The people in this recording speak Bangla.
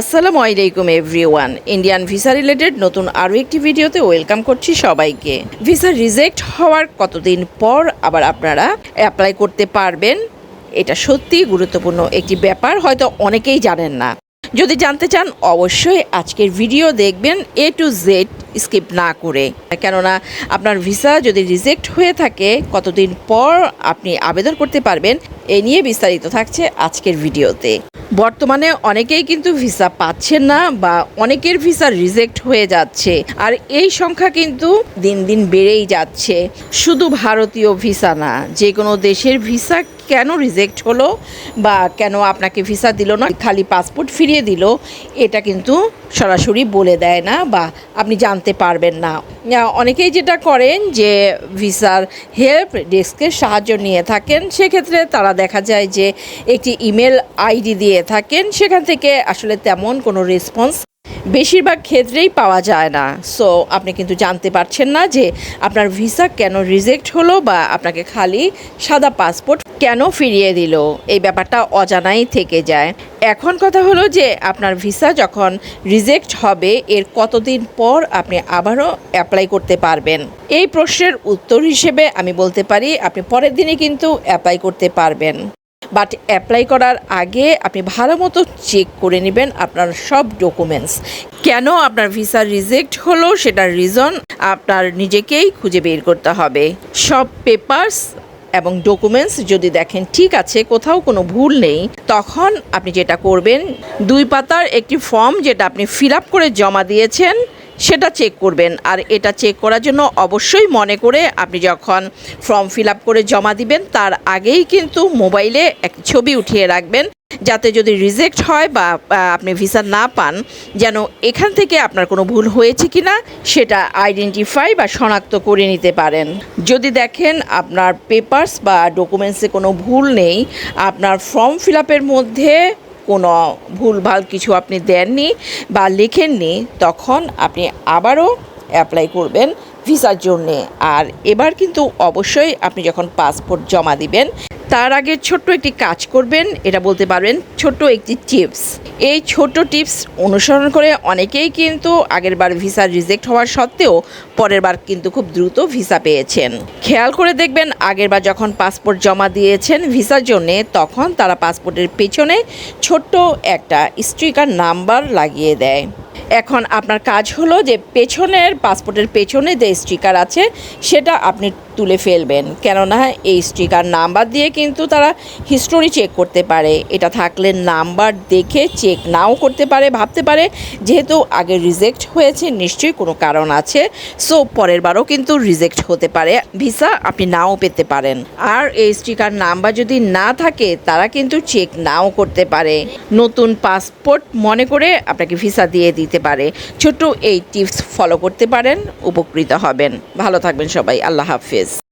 আসসালামু আলাইকুম এভরিওয়ান। ইন্ডিয়ান ভিসা রিলেটেড নতুন আরও একটি ভিডিওতে ওয়েলকাম করছি সবাইকে। ভিসা রিজেক্ট হওয়ার কতদিন পর আবার আপনারা অ্যাপ্লাই করতে পারবেন? এটা সত্যি গুরুত্বপূর্ণ একটি ব্যাপার, হয়তো অনেকেই জানেন না। যদি জানতে চান, অবশ্যই আজকের ভিডিও দেখবেন এ টু জেড স্কিপ না করে। কেননা, আপনার ভিসা যদি রিজেক্ট হয়ে থাকে, কতদিন পর আপনি আবেদন করতে পারবেন, এ নিয়ে বিস্তারিত থাকছে আজকের ভিডিওতে। বর্তমানে অনেকেই কিন্তু ভিসা পাচ্ছেন না বা অনেকের ভিসা রিজেক্ট হয়ে যাচ্ছে। আর এই সংখ্যা কিন্তু দিন দিন বেড়েই যাচ্ছে। শুধু ভারতীয় ভিসা না যে কোনো দেশের ভিসা কেন রিজেক্ট হলো বা কেন আপনাকে ভিসা দিল না? খালি পাসপোর্ট ফিরিয়ে দিল, এটা কিন্তু সরাসরি বলে দেয় না বা আপনি জানতে পারবেন না। অনেকেই যেটা করেন যে ভিসার হেল্প ডেস্কের সাহায্য নিয়ে থাকেন, সেক্ষেত্রে তারা দেখা যায় যে একটি ইমেল আইডি দিয়ে থাকেন, সেখান থেকে আসলে তেমন কোনো রেসপন্স বেশিরভাগ ক্ষেত্রেই পাওয়া যায় না। সো আপনি কিন্তু জানতে পারছেন না যে আপনার ভিসা কেন রিজেক্ট হলো বা আপনাকে খালি সাদা পাসপোর্ট কেন ফিরিয়ে দিল। এই ব্যাপারটা অজানাই থেকে যায়। এখন কথা হলো যে আপনার ভিসা যখন রিজেক্ট হবে, এর কতদিন পর আপনি আবারও অ্যাপ্লাই করতে পারবেন? এই প্রশ্নের উত্তর হিসেবে আমি বলতে পারি, আপনি পরের দিনে কিন্তু অ্যাপ্লাই করতে পারবেন। বাট অ্যাপ্লাই করার আগে আপনি ভালো মতো চেক করে নেবেন আপনার সব ডকুমেন্টস কেন আপনার ভিসা রিজেক্ট হলো সেটার রিজন আপনার নিজেকেই খুঁজে বের করতে হবে। সব পেপার্স এবং ডকুমেন্টস যদি দেখেন ঠিক আছে, কোথাও কোনো ভুল নেই, তখন আপনি যেটা করবেন, দুই পাতার একটি ফর্ম যেটা আপনি ফিল করে জমা দিয়েছেন সেটা চেক করবেন। আর এটা চেক করার জন্য অবশ্যই মনে করে আপনি যখন ফর্ম ফিল আপ করে জমা দিবেন, তার আগেই কিন্তু মোবাইলে এক ছবি উঠিয়ে রাখবেন। যাতে যদি রিজেক্ট হয় বা আপনি ভিসা না পান, যেন এখান থেকে আপনার কোনো ভুল হয়েছে কি না সেটা আইডেন্টিফাই বা শনাক্ত করে নিতে পারেন। যদি দেখেন আপনার পেপার্স বা ডকুমেন্টসে কোনো ভুল নেই, আপনার ফর্ম ফিল আপের মধ্যে কোনো ভুলভাল কিছু আপনি দেননি বা লেখেননি, তখন আপনি আবারও অ্যাপ্লাই করবেন ভিসার জন্যে। আর এবার কিন্তু অবশ্যই আপনি যখন পাসপোর্ট জমা দিবেন, তার আগে ছোট্ট একটি কাজ করবেন, এটা বলতে পারবেন ছোট্ট একটি টিপস এই ছোট্ট টিপস অনুসরণ করে অনেকেই কিন্তু আগের বার ভিসা রিজেক্ট হওয়ার সত্ত্বেও পরের বার কিন্তু খুব দ্রুত ভিসা পেয়েছেন। খেয়াল করে দেখবেন আগের বার যখন পাসপোর্ট জমা দিয়েছেন ভিসার জন্যে, তখন তারা পাসপোর্টের পেছনে ছোট্ট একটা স্টিকার নাম্বার লাগিয়ে দেয়। এখন আপনার কাজ হলো যে পেছনের, পাসপোর্টের পেছনে যে স্টিকার আছে, সেটা আপনি তুলে ফেলবেন। কেননা এই স্টিকার নাম্বার দিয়ে কিন্তু তারা হিস্টোরি চেক করতে পারে। এটা থাকলে নাম্বার দেখে চেক নাও করতে পারে, ভাবতে পারে। যেহেতু আগে রিজেক্ট হয়েছে, নিশ্চয়ই কোনো কারণ আছে। সো পরের বারও কিন্তু রিজেক্ট হতে পারে। ভিসা আপনি নাও পেতে পারেন। আর এই স্টিকার নাম্বার যদি না থাকে, তারা কিন্তু চেক নাও করতে পারে। নতুন পাসপোর্ট মনে করে আপনাকে ভিসা দিয়ে দিতে পারে। ছোট এই টিপস ফলো করতে পারেন, উপকৃত হবেন। ভালো থাকবেন সবাই। আল্লাহ হাফিজ।